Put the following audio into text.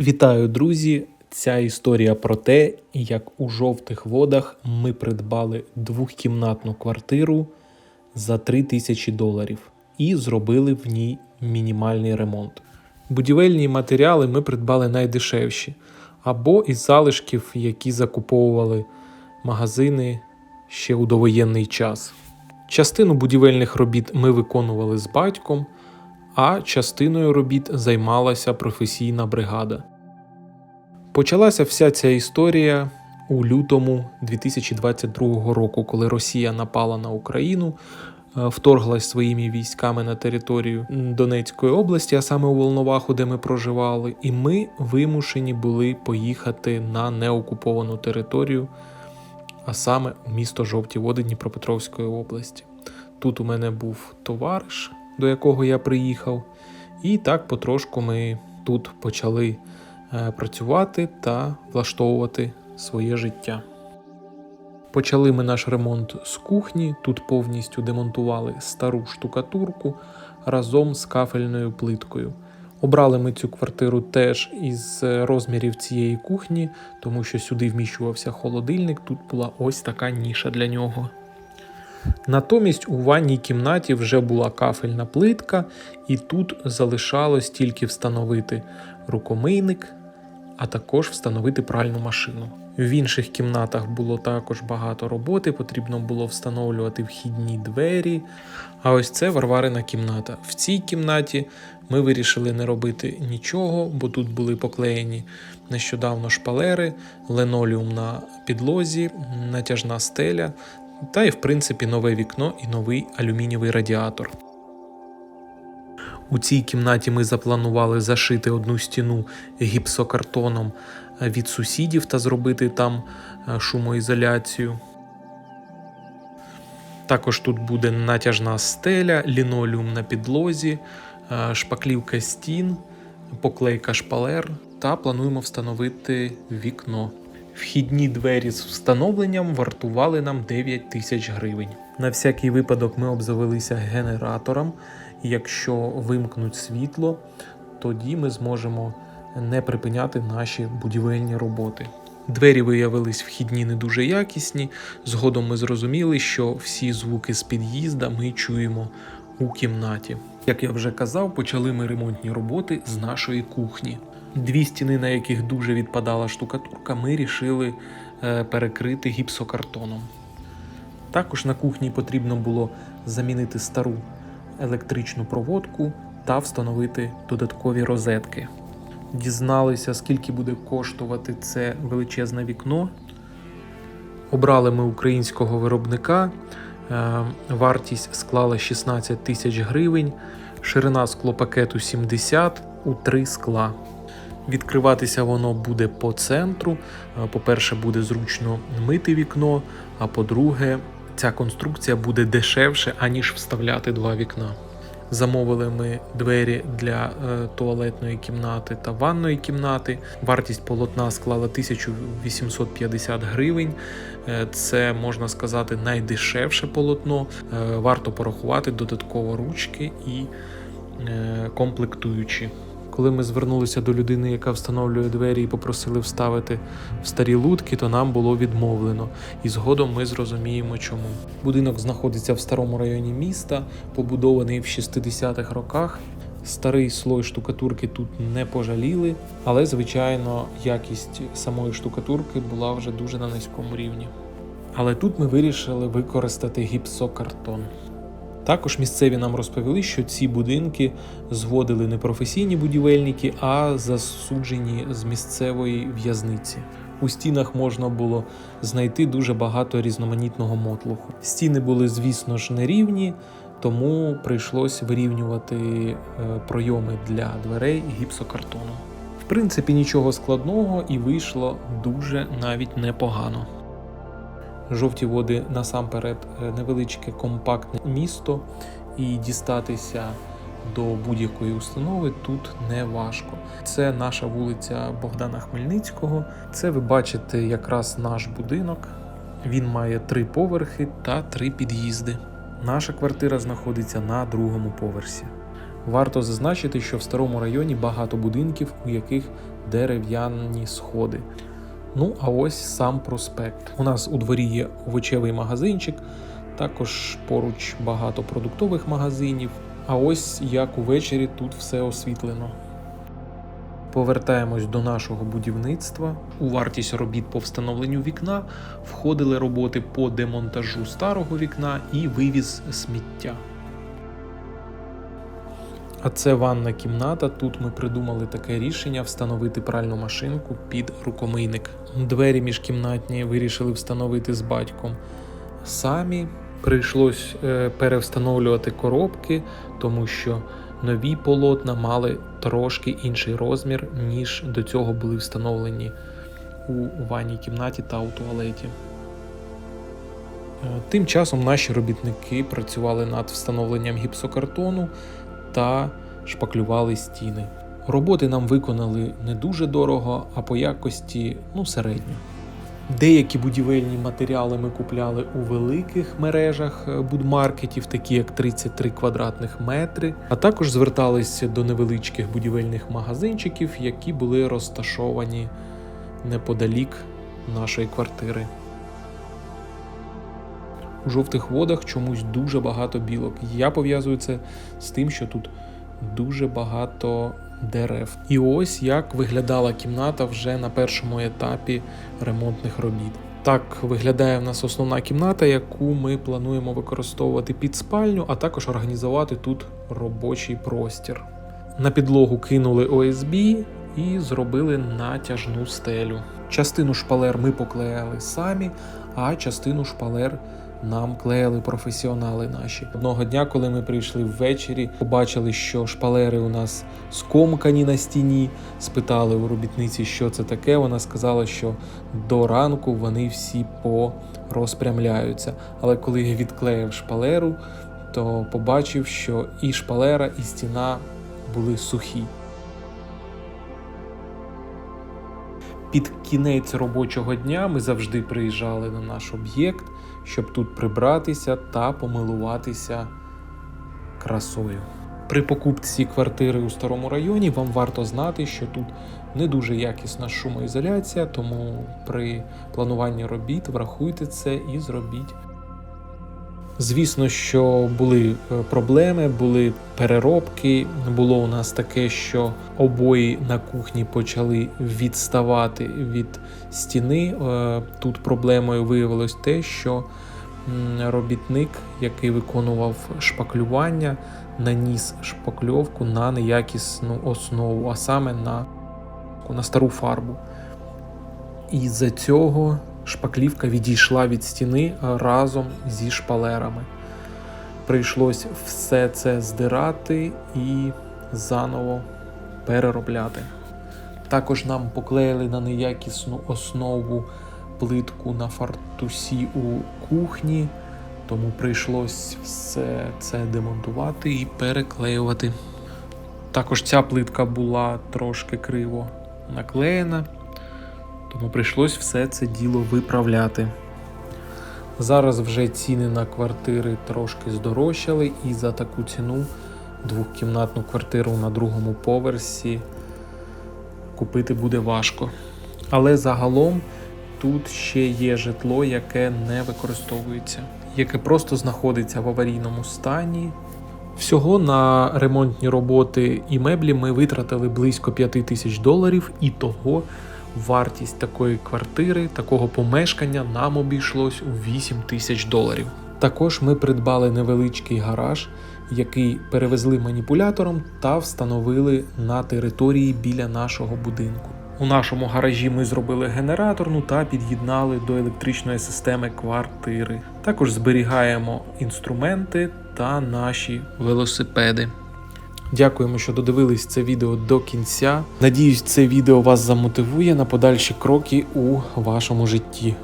Вітаю, друзі! Ця історія про те, як у жовтих водах ми придбали двохкімнатну квартиру за 3 тисячі доларів і зробили в ній мінімальний ремонт. Будівельні матеріали ми придбали найдешевші або із залишків, які закуповували магазини ще у довоєнний час. Частину будівельних робіт ми виконували з батьком, а частиною робіт займалася професійна бригада. Почалася вся ця історія у лютому 2022 року, коли Росія напала на Україну, е, вторглась своїми військами на територію Донецької області, а саме у Волноваху, де ми проживали, і ми вимушені були поїхати на неокуповану територію, а саме у місто Жовті Води Дніпропетровської області. Тут у мене був товариш, до якого я приїхав, і так потрошку ми тут почали працювати та влаштовувати своє життя. Почали ми наш ремонт з кухні. Тут повністю демонтували стару штукатурку разом з кафельною плиткою. Обрали ми цю квартиру теж із е, розмірів цієї кухні, тому що сюди вміщувався холодильник. Тут була ось така ніша для нього. Натомість у ванній кімнаті вже була кафельна плитка, і тут залишалось тільки встановити рукомийник, а також встановити пральну машину. В інших кімнатах було також багато роботи, потрібно було встановлювати вхідні двері. А ось це Варварина кімната. В цій кімнаті ми вирішили не робити нічого, бо тут були поклеєні нещодавно шпалери, леноліум на підлозі, натяжна стеля та й, в принципі, нове вікно і новий алюмінієвий радіатор. У цій кімнаті ми запланували зашити одну стіну гіпсокартоном від сусідів та зробити там е, шумоізоляцію. Також тут буде натяжна стеля, лінолеум на підлозі, е, шпаклівка стін, поклейка шпалер та плануємо встановити вікно. Вхідні двері з встановленням вартували нам 9 тисяч гривень. На всякий випадок ми обзавелися генератором. Якщо вимкнуть світло, тоді ми зможемо не припиняти наші будівельні роботи. Двері виявились вхідні не дуже якісні. Згодом ми зрозуміли, що всі звуки з під'їзда ми чуємо у кімнаті. Як я вже казав, почали ми ремонтні роботи з нашої кухні. Дві стіни, на яких дуже відпадала штукатурка, ми рішили е, перекрити гіпсокартоном. Також на кухні потрібно було замінити стару електричну проводку та встановити додаткові розетки. Дізналися, скільки буде коштувати це величезне вікно. Обрали ми українського виробника. Е, Вартість склала 16 тисяч гривень, ширина склопакету 70 у 3 скла. Відкриватися воно буде по центру. Е, По-перше, буде зручно мити вікно, а по-друге, ця конструкція буде дешевше, аніж вставляти два вікна. Замовили ми двері для е, туалетної кімнати та ванної кімнати. Вартість полотна склала 1850 гривень. Е, Це можна сказати найдешевше полотно. Е, Варто порахувати додатково ручки і комплектуючі. Коли ми звернулися до людини, яка встановлює двері, і попросили вставити в старі лутки, то нам було відмовлено. І згодом ми зрозуміємо, чому. Будинок знаходиться в старому районі міста, побудований в 60-х роках. Старий слой штукатурки тут не пожаліли, але звичайно якість самої штукатурки була вже дуже на низькому рівні. Але тут ми вирішили використати гіпсокартон. Також місцеві нам розповіли, що ці будинки зводили не професійні будівельники, а засуджені з місцевої в'язниці. У стінах можна було знайти дуже багато різноманітного мотлуху. Стіни були, звісно ж, нерівні, тому прийшлось вирівнювати е, пройоми для дверей гіпсокартоном. В принципі, нічого складного і вийшло дуже навіть непогано. Жовті води насамперед е, невеличке компактне місто, і дістатися до будь-якої установи тут не важко. Це наша вулиця Богдана Хмельницького. Це ви бачите якраз наш будинок. Він має три поверхи та три під'їзди. Наша квартира знаходиться на другому поверсі. Варто зазначити, що в старому районі багато будинків, у яких дерев'яні сходи. Ну, а ось сам проспект. У нас у дворі є овочевий магазинчик, також поруч багато продуктових магазинів. А ось як увечері тут все освітлено. Повертаємось до нашого будівництва. У вартість робіт по встановленню вікна входили роботи по демонтажу старого вікна і вивіз сміття. А це ванна кімната. Тут ми придумали таке рішення встановити пральну машинку під рукомийник. Двері міжкімнатні вирішили встановити з батьком самі. Прийшлось е, перевстановлювати коробки, тому що нові полотна мали трошки інший розмір, ніж до цього були встановлені у ванній кімнаті та у туалеті. Е, Тим часом наші робітники працювали над встановленням гіпсокартону та шпаклювали стіни. Роботи нам виконали не дуже дорого, а по якості ну, середньо. Деякі будівельні матеріали ми купляли у великих мережах е, будмаркетів, такі як 33 квадратних метри, а також зверталися до невеличких будівельних магазинчиків, які були розташовані неподалік нашої квартири. У жовтих водах чомусь дуже багато білок. Я пов'язую це з тим, що тут дуже багато дерев. І ось як виглядала кімната вже на першому етапі ремонтних робіт. Так виглядає в нас основна кімната, яку ми плануємо використовувати під спальню, а також організувати тут робочий простір. На підлогу кинули ОСБ і зробили натяжну стелю. Частину шпалер ми поклеїли самі, а частину шпалер нам клеїли професіонали наші. Одного дня, коли ми прийшли ввечері, побачили, що шпалери у нас скомкані на стіні. Спитали у робітниці, що це таке. Вона сказала, що до ранку вони всі порозпрямляються. Але коли я відклеїв шпалеру, то побачив, що і шпалера, і стіна були сухі. Під кінець робочого дня ми завжди приїжджали на наш об'єкт, щоб тут прибратися та помилуватися красою. При покупці квартири у старому районі вам варто знати, що тут не дуже якісна шумоізоляція, тому при плануванні робіт врахуйте це і зробіть. Звісно, що були е, проблеми, були переробки. Було у нас таке, що обої на кухні почали відставати від стіни. Е, Тут проблемою виявилось те, що робітник, який виконував шпаклювання, наніс шпакльовку на неякісну основу, а саме на, на стару фарбу. І за цього шпаклівка відійшла від стіни разом зі шпалерами. Прийшлось все це здирати і заново переробляти. Також нам поклеїли на неякісну основу плитку на фартусі у кухні, тому прийшлось все це демонтувати і переклеювати. Також ця плитка була трошки криво наклеєна, тому прийшлось все це діло виправляти. Зараз вже ціни на квартири трошки здорожчали, і за таку ціну двохкімнатну квартиру на другому поверсі купити буде важко. Але загалом тут ще є житло, яке не використовується, яке просто знаходиться в аварійному стані. Всього на ремонтні роботи і меблі ми витратили близько 5 тисяч доларів, і того вартість такої квартири, такого помешкання нам обійшлось у 8 тисяч доларів. Також ми придбали невеличкий гараж, який перевезли маніпулятором та встановили на території біля нашого будинку. У нашому гаражі ми зробили генераторну та під'єднали до електричної системи квартири. Також зберігаємо інструменти та наші велосипеди. Дякуємо, що додивились це відео до кінця. Надіюсь, це відео вас замотивує на подальші кроки у вашому житті.